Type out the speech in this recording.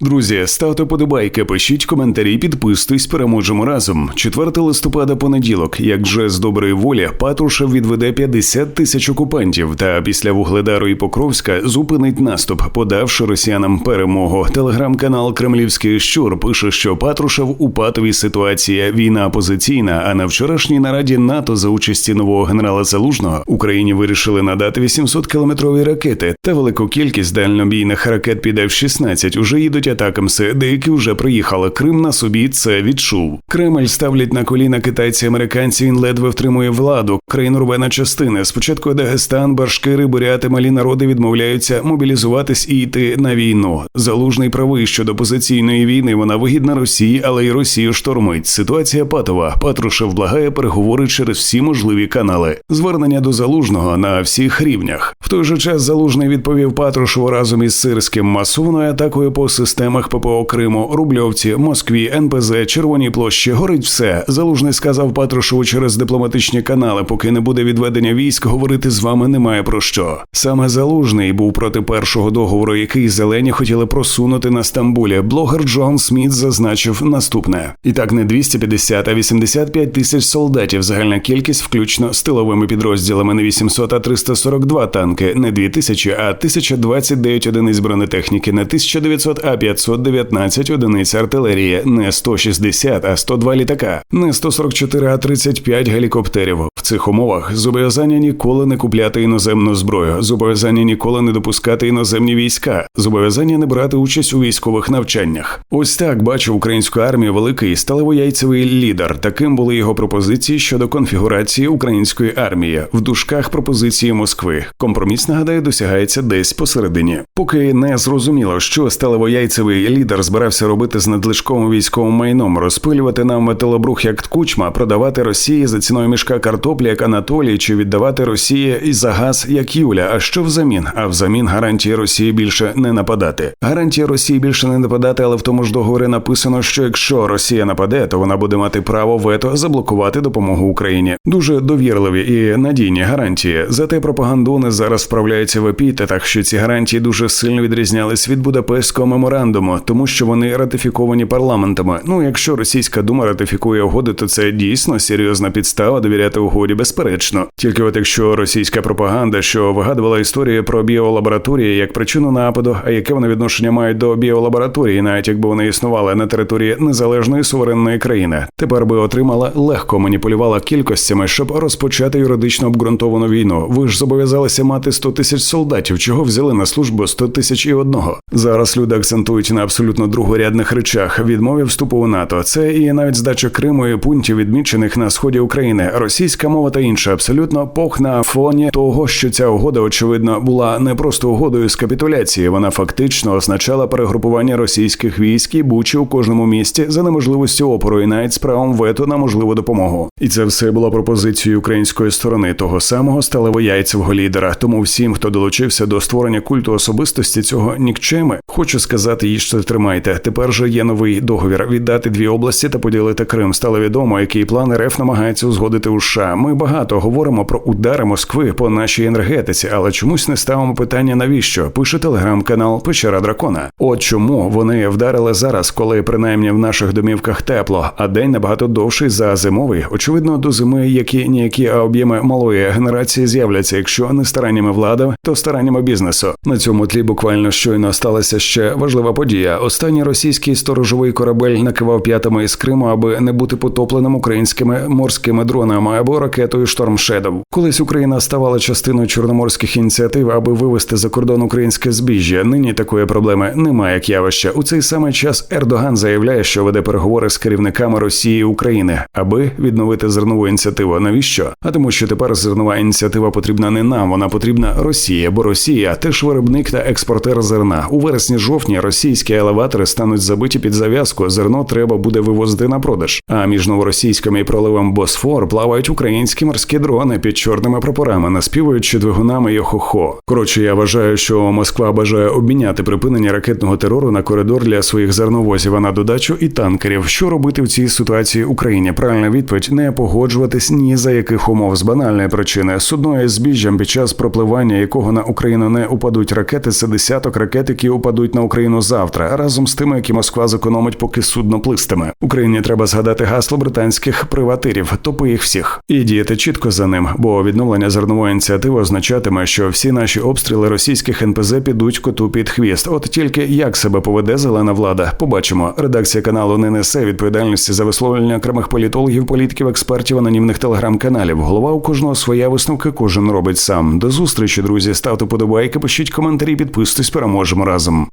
Друзі, ставте подобайки, пишіть коментарі, підписуйтесь, переможемо разом. 4 листопада, понеділок, як вже з доброї волі, Патрушев відведе 50 тисяч окупантів. Та після Вугледару і Покровська зупинить наступ, подавши росіянам перемогу. Телеграм-канал Кремлівський щур пише, що Патрушев у патовій ситуації. Війна позиційна. А на вчорашній нараді НАТО за участі нового генерала Залужного Україні вирішили надати 800 кілометрові ракети та велику кількість дальнобійних ракет під F-16 уже їдуть атакамси. Деякі вже приїхали. Крим на собі це відчув. Кремль ставлять на коліна китайці, американці. Він ледве втримує владу. Країну рве на частини. Спочатку Дагестан, Башкири, буряти, малі народи відмовляються мобілізуватись і йти на війну. Залужний правий щодо позиційної війни. Вона вигідна Росії, але й Росію штормить. Ситуація патова. Патрушев благає переговори через всі можливі канали. Звернення до залужного на всіх рівнях. В той же час залужний відповів Патрушеву разом із сирським масовною атакою по системах ППО Криму, Рубльовці, Москві, НПЗ, Червоній площі. Горить все. Залужний сказав Патрушеву через дипломатичні канали. Поки не буде відведення військ, говорити з вами немає про що. Саме залужний був проти першого договору, який зелені хотіли просунути на Стамбулі. Блогер Джон Сміт зазначив наступне: і так не 250, а 85 тисяч солдатів. Загальна кількість, включно з тиловими підрозділами, не 800, а 342 танки, не 2000, а 1029 одиниць бронетехніки, не 1900, а 519 одиниць артилерії, не 160, а 102 літака, не 144, а 35 гелікоптерів. В цих умовах зобов'язання ніколи не купляти іноземну зброю, зобов'язання ніколи не допускати іноземні війська, зобов'язання не брати участь у військових навчаннях. Ось так бачив українську армію великий сталевояйцевий лідер. Таким були його пропозиції щодо конфігурації української армії в дужках пропозиції Москви. Компроміс нагадаю досягається десь посередині. Поки не зрозуміло, що сталевояйцевий лідер збирався робити з надлишковим військовим майном, розпилювати нам металобрух як ткучма, продавати Росії за ціною мішка картоплі як Анатолій, чи віддавати Росії і за газ як Юля. А що взамін? А взамін гарантії Росії більше не нападати. Гарантія Росії більше не нападати, але в тому ж договорі написано, що якщо Росія нападе, то вона буде мати право вето заблокувати допомогу Україні. Дуже довірливі і надійні гарантії. Зате пропагандони зараз вправляються в епітетах, що ці гарантії дуже сильно відрізнялись від Будапештського меморандуму, тому що вони ратифіковані парламентами. Ну, якщо російська дума ратифікує угоди, то це дійсно серйозна підстава довіряти угоді, безперечно. Тільки от якщо російська пропаганда, що вигадувала історію про біолабораторії як причину нападу, а яке вони відношення мають до біолабораторії, навіть якби вони існували на території незалежної суверенної країни, тепер би отримала легко маніпулювала кількостями, щоб розпочати юридично обґрунтовану війну. Ви ж зобов'язалися мати 100 тисяч солдатів, чого взяли на службу 100 тисяч і одного. Зараз люди акцентують на абсолютно другорядних речах відмові вступу у НАТО. Це і навіть здача Криму і пунктів, відмічених на сході України, російська мова та інше абсолютно пох на фоні того, що ця угода, очевидно, була не просто угодою з капітуляції. Вона фактично означала перегрупування російських військ і бучі у кожному місті за неможливістю опору і навіть з правом вето на можливу допомогу. І це все було пропозицією української сторони того самого сталевояйцевого лідера. Тому всім, хто долучився до створення культу особистості цього нікчеми, хочу сказати, що тримайте. Тепер же є новий договір віддати дві області та поділити Крим. Стало відомо, який план РФ намагається узгодити у США. Ми багато говоримо про удари Москви по нашій енергетиці, але чомусь не ставимо питання навіщо. Пише телеграм-канал Печера Дракона. От чому вони вдарили зараз, коли принаймні в наших домівках тепло, а день набагато довший за зимовий. Очевидно, до зими які ніякі а об'єми малої генерації з'являться, якщо не стараннями влади, то стараннями бізнесу. На цьому тлі буквально щойно сталася ще важлива подія. Останній російський сторожовий корабель накивав п'ятами із Криму, аби не бути потопленим українськими морськими дронами або ракетою Шторм Шедов. Колись Україна ставала частиною чорноморських ініціатив, аби вивести за кордон українське збіжжя. Нині такої проблеми немає як явища. У цей самий час Ердоган заявляє, що веде переговори з керівниками Росії і України, аби відновити зернову ініціативу. Навіщо? А тому, що тепер зернова ініціатива потрібна не нам, вона потрібна Росії, бо Росія теж виробник та експортер зерна. У вересні-жовтні російські елеватори стануть забиті під зав'язку. Зерно треба буде вивозити на продаж. А між новоросійським і проливом Босфор плавають українські морські дрони під чорними прапорами, наспівуючи двигунами і хо-хо. Коротше, я вважаю, що Москва бажає обміняти припинення ракетного терору на коридор для своїх зерновозів, а на додачу і танкерів. Що робити в цій ситуації Україні? Правильна відповідь не погоджуватись ні за яких умов з банальної причини судною збіжжям під час пропливання якого на Україну не упадуть ракети. Це десяток ракет, які упадуть на Україну завтра, разом з тими, які Москва зекономить, поки судно плистиме. Україні треба згадати гасло британських приватирів, топи їх всіх, і діяти чітко за ним, бо відновлення зернової ініціативи означатиме, що всі наші обстріли російських НПЗ підуть коту під хвіст. От тільки як себе поведе зелена влада, побачимо. Редакція каналу не несе відповідальності за висловлення окремих політологів, політиків, експертів, анонімних телеграм-каналів. Голова у кожного своя висновка, кожен робить сам. До зустрічі, друзі. Ставте подобайки, пишіть коментарі, підписуйтесь, переможемо разом.